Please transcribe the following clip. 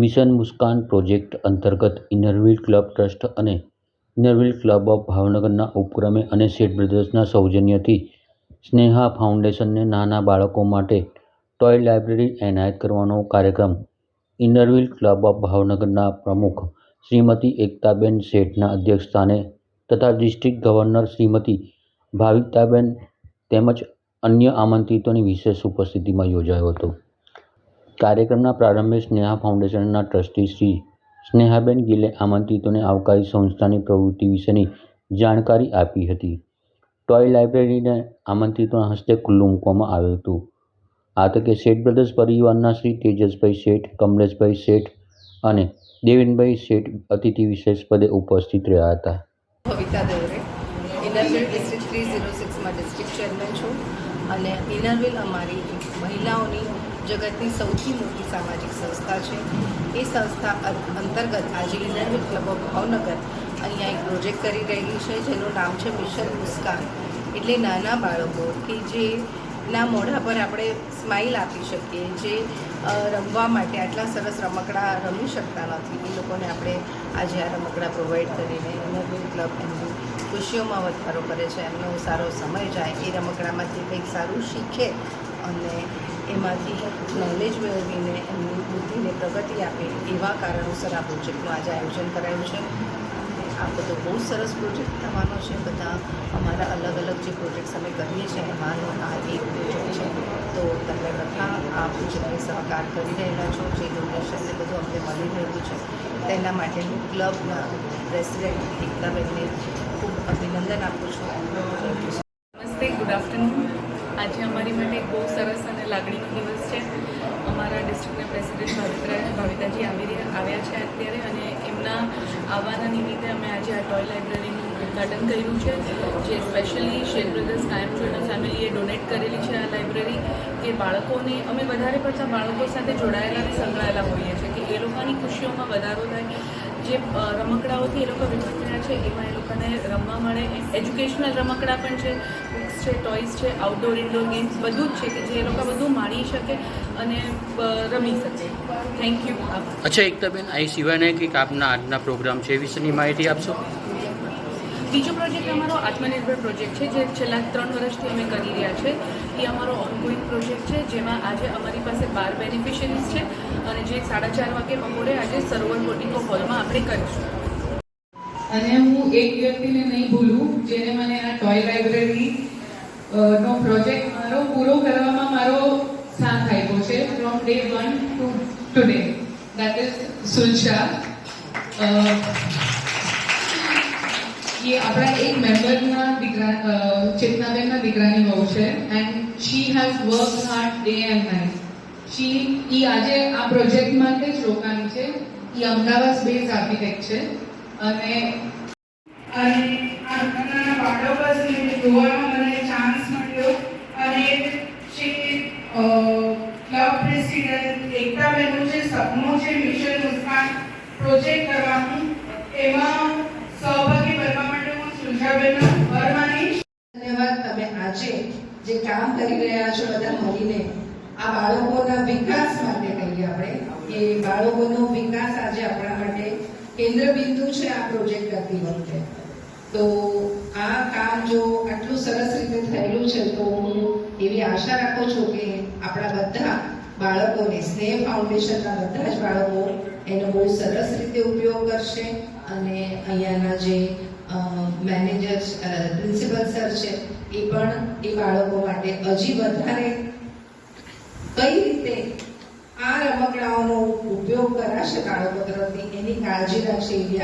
Mission Muskan project અંતર્ગત ઇનરવ્હીલ club trust અને ઇનરવ્હીલ club of ભાવનગરના ઉપક્રમે અને શેઠ બ્રદર્સના સૌજન્યથી સ્નેહા ફાઉન્ડેશનને નાના બાળકો માટે ટોય લાઇબ્રેરી એનાયત કરવાનો કાર્યક્રમ ઇનરવ્હીલ ક્લબ ઓફ ભાવનગરના પ્રમુખ શ્રીમતી એકતાબેન શેઠના અધ્યક્ષસ્થાને તથા ડિસ્ટ્રિક્ટ ગવર્નર શ્રીમતી ભાવિકતાબેન તેમજ અન્ય આમંત્રિતોની વિશેષ ઉપસ્થિતિમાં યોજાયો હતો. કાર્યક્રમના પ્રારંભે સ્નેહા ફાઉન્ડેશનના ટ્રસ્ટી શ્રી સ્નેહાબેન ગિલે આમંત્રિતોને આવકારી સંસ્થાની પ્રવૃત્તિ વિશેની જાણકારી આપી હતી. ટોય લાઇબ્રેરીને આમંત્રિતોના હસ્તે ખુલ્લું મૂકવામાં આવ્યું હતું. આ તકે શેઠ બ્રધર્સ પરિવારના શ્રી તેજસભાઈ શેઠ, કમલેશભાઈ શેઠ અને દેવેનભાઈ શેઠ અતિથિ વિશેષ પદે ઉપસ્થિત રહ્યા હતા. અને ઇનરવેલ અમારી મહિલાઓની જગતની સૌથી મોટી સામાજિક સંસ્થા છે. એ સંસ્થા અંતર્ગત આજે ઇનરવેલ ક્લબ ઓફ ભાવનગર અહીંયા એક પ્રોજેક્ટ કરી રહી છે, જેનું નામ છે મિશન મુસ્કાન. એટલે નાના બાળકો કે જે ના મોઢા પર આપણે સ્માઇલ આપી શકીએ, જે રમવા માટે આટલા સરસ રમકડા રમી શકતા નથી, એ લોકોને આપણે આજે આ રમકડા પ્રોવાઈડ કરીને ઇનરવેલ ક્લબ એમની ખુશીઓમાં વધારો કરે છે. એમનો સારો સમય જાય, એ રમકડામાંથી કંઈક સારું શીખે અને એમાંથી નોલેજ મેળવીને એમની બુદ્ધિને પ્રગતિ આપે એવા કારણોસર આ પ્રોજેક્ટનું આજે આયોજન કરાયું છે. આ બધો બહુ સરસ પ્રોજેક્ટ થવાનો છે. બધા અમારા અલગ અલગ જે પ્રોજેક્ટ્સ અમે કરીએ છીએ, એમાંનો આ એક પ્રોજેક્ટ છે. તો તમે બધા આ પ્રોજેક્ટને સહકાર કરી રહેલા છો. જે ડોનેશનને બધું અમને મળી રહ્યું છે. તેના માટે હું ક્લબના પ્રેસિડેન્ટ એકતાબેનને ખૂબ અભિનંદન આપું છું. નમસ્તે ગુડ આફ્ટરનૂન આજે અમારી માટે બહુ સરસ અને લાગણીનો દિવસ છે. અમારા ડિસ્ટ્રિક્ટના પ્રેસિડેન્ટ ભાવિત્રા ભાવિતાજી આવી આવ્યા છે અત્યારે અને એમના આવવાના નિમિત્તે અમે આજે આ ટોય લાઇબ્રેરીનું ઉદ્ઘાટન કર્યું છે. જે સ્પેશિયલી શેર બ્રધર્સ કાયમ ચૂર્ણ ફેમિલીએ ડોનેટ કરેલી છે આ લાઇબ્રેરી કે બાળકોને અમે વધારે પડતા બાળકો સાથે જોડાયેલા અને સંકળાયેલા હોઈએ છીએ કે એ લોકોની ખુશીઓમાં વધારો થાય જે રમકડાઓથી એ લોકો થયા છે એમાં એ લોકોને રમવા મળે. એજ્યુકેશનલ રમકડા પણ છે બુક્સ છે ટોયસ છે આઉટડોર ઇન્ડોર ગેમ્સ બધું જ છે કે જે એ લોકો બધું માણી શકે અને રમી શકે. થેન્ક યુ અચ્છા એકતાબેન અહીં સિવાયના કંઈક આપના આજના પ્રોગ્રામ છે એ વિશેની માહિતી આપશો? બીજો પ્રોજેક્ટ અમારો આત્મનિર્ભર પ્રોજેક્ટ છે જે છેલ્લા ત્રણ વર્ષથી અમે કરી રહ્યા છે. એ અમારો ઓનગોઈંગ પ્રોજેક્ટ છે, જેમાં આજે અમારી પાસે બાર બેનિફિશરીઝ છે અને જે સાડા ચાર વાગે બપોરે આજે સરોવર પોર્ટિકો હોલમાં આપણે કરીશું. અને હું એક વ્યક્તિને નહીં ભૂલું, જેને મને આ ટોય લાઇબ્રેરી નો પ્રોજેક્ટ મારો પૂરો કરવામાં મારો સાથ આપ્યો છે from day one to today that is Sulsha એ આપણા એક મેમ્બરના દીકરા ચેતનાબેનના દીકરાની વહુ છે and she has work hard day and night she ઈ આજે આ પ્રોજેક્ટ માટે જ રોકાણી છે. ઈ અમદાવાદ બેઝ આર્કિટેક્ટ છે. અને અને આ નાના બાળકોને જોવાનો મને ચાન્સ મળ્યો. અને શી ક્લબ પ્રેસિડેન્ટ એકતાબેનનું જે સપનું છે મિશન મુસ્કાન પ્રોજેક્ટ કરવાનું, એમાં માટે આજે જે કામ કરી રહ્યા છો બધા મળીને, આ બાળકોના વિકાસ માટે કહીએ આપણે કે બાળકોનો વિકાસ આજે આપણા માટે કેન્દ્ર બિંદુ છે આ પ્રોજેક્ટ વખતે. તો આ કામ જો આટલું સરસ રીતે થયેલું છે, તો એવી આશા રાખું છું કે આપણા બધા બાળકોને, સ્નેહ ફાઉન્ડેશનના બધા જ બાળકો એનો બહુ સરસ રીતે ઉપયોગ કરશે અને અહીંયાના જે મેનેજર પ્રિન્સિપલ સર છે, એ પણ એ બાળકો માટે હજી વધારે કઈ રીતે આ રમકડાઓનો ઉપયોગ કરાશે બાળકો તરફથી, એની કાળજી રાખશે એવી